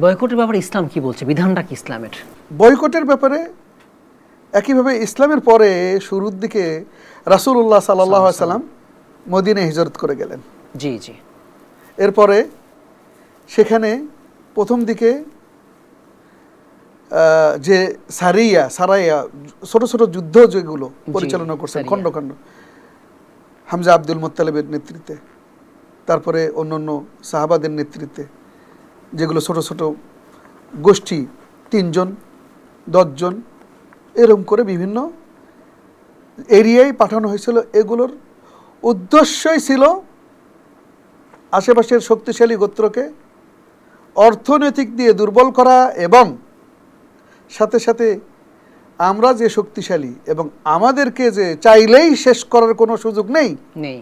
বয়কটের ব্যাপারে ইসলাম কি বলছে? বিধানটা কি ইসলামের? বয়কটের ব্যাপারে একইভাবে ইসলামের পরে শুরুর দিকে রাসূলুল্লাহ সাল্লাহ সাল্লাম মদিনে হিজরত করে গেলেন। জি জি। এরপরে সেখানে প্রথম দিকে যে সারিয়া সারাইয়া ছোট ছোট যুদ্ধ যেগুলো পরিচালনা করছেন। খণ্ড খণ্ড। হামজা আব্দুল মোত্তালেবের নেতৃত্বে তারপরে অন্যান্য সাহাবাদের নেতৃত্বে যেগুলো ছোট ছোট গোষ্ঠী, তিনজন, দশজন এরকম করে বিভিন্ন এরিয়ায় পাঠানো হয়েছিল। এগুলোর উদ্দেশ্যই ছিল আশেপাশের শক্তিশালী গোত্রকে অর্থনৈতিক দিয়ে দুর্বল করা এবং সাথে সাথে আমরা যে শক্তিশালী এবং আমাদেরকে যে চাইলেই শেষ করার কোনো সুযোগ নেই নেই।